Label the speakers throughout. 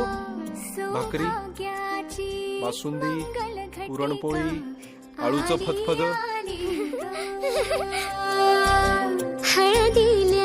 Speaker 1: करतो भाकरी बासुंदी पुरणपोळी आळूचं फतफद
Speaker 2: हळदी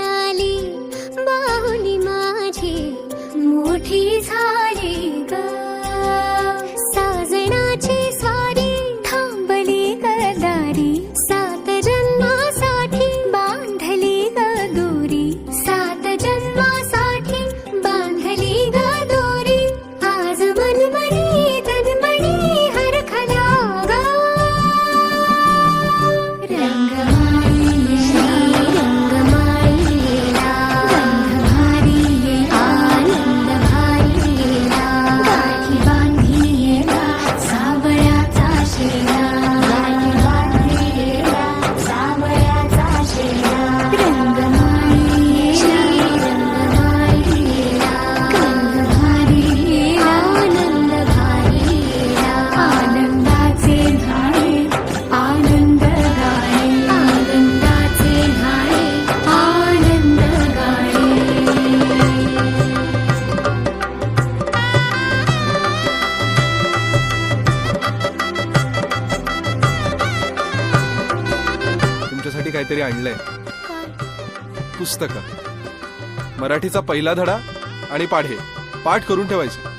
Speaker 1: तुझ्यासाठी काहीतरी आणलंय. पुस्तक. मराठीचा पहिला धडा आणि पाढे. पाठ करून ठेवायचे.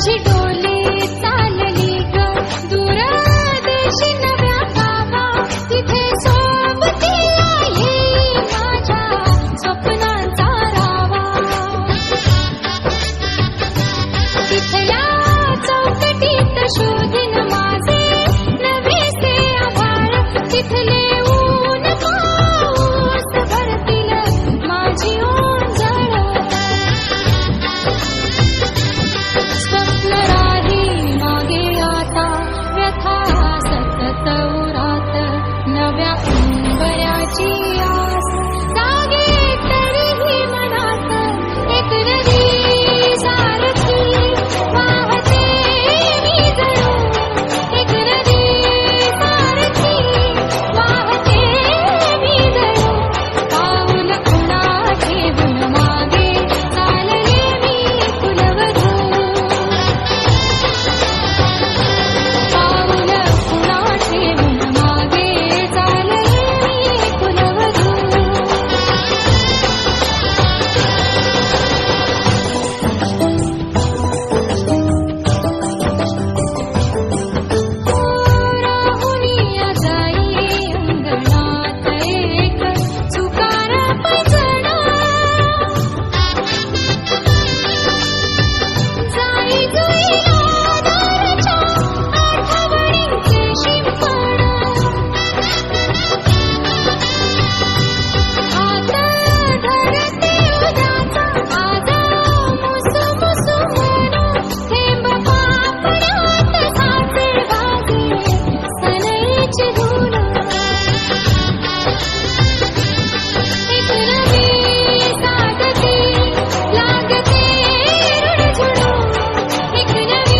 Speaker 2: she